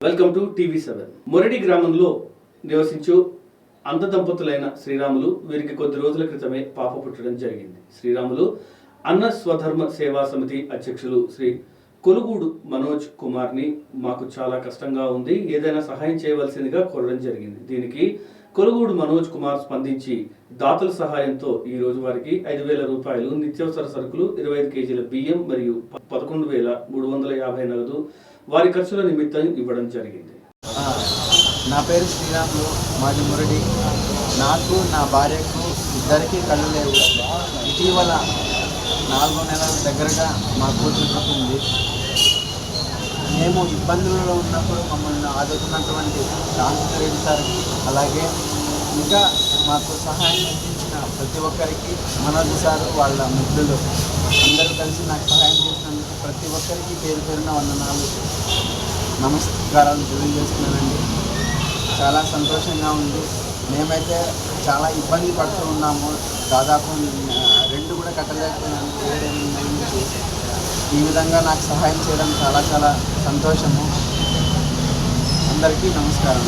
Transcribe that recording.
Welcome to TV seven Moradi గ్రామంలో నివసించు అంత దంపతులైన శ్రీరాములు వీరికి కొద్ది రోజుల క్రితమే పాప పుట్టడం జరిగింది. శ్రీరాములు అన్న స్వధర్మ సేవా సమితి అధ్యక్షులు శ్రీ కొలుగూడు మనోజ్ కుమార్ని మాకు చాలా కష్టంగా ఉంది ఏదైనా సహాయం చేయవలసిందిగా కోరడం జరిగింది. దీనికి కొలుగూడు మనోజ్ కుమార్ స్పందించి దాతల సహాయంతో ఈ రోజు వారికి ఐదు వేల రూపాయలు నిత్యావసర సరుకులు ఇరవై ఐదు కేజీల బియ్యం మరియు ప- పదకొండు వేల మూడు వందల యాభై నగదు వారి ఖర్చుల నిమిత్తం ఇవ్వడం జరిగింది. నా పేరు శ్రీరాములు మాది మురడి నాకు నా భార్యకు ఇద్దరికీ కళ్ళు లేవు. ఇటీవల నాలుగు నెలల దగ్గరగా మా కూతురు ఉంది మేము ఇబ్బందులలో ఉన్నప్పుడు మమ్మల్ని ఆదుకున్నటువంటి రామచంద్ర రెడ్డి సార్కి అలాగే ఇంకా మాకు సహాయం అందించిన ప్రతి ఒక్కరికి మనోజ్ సార్ వాళ్ళ మిత్రులు అందరూ కలిసి నాకు సహాయం చేసినందుకు ప్రతి ఒక్కరికి పేరు పేరున వందనాలు నమస్కారాలు తెలియజేస్తున్నానండి. చాలా సంతోషంగా ఉంది. మేమైతే చాలా ఇబ్బంది పడుతూ ఉన్నాము. దాదాపు రెండు కూడా కట్టలేకపోయినాను ఏడెనిమిది ఈ విధంగా నాకు సహాయం చేయడం చాలా చాలా సంతోషము. అందరికీ నమస్కారం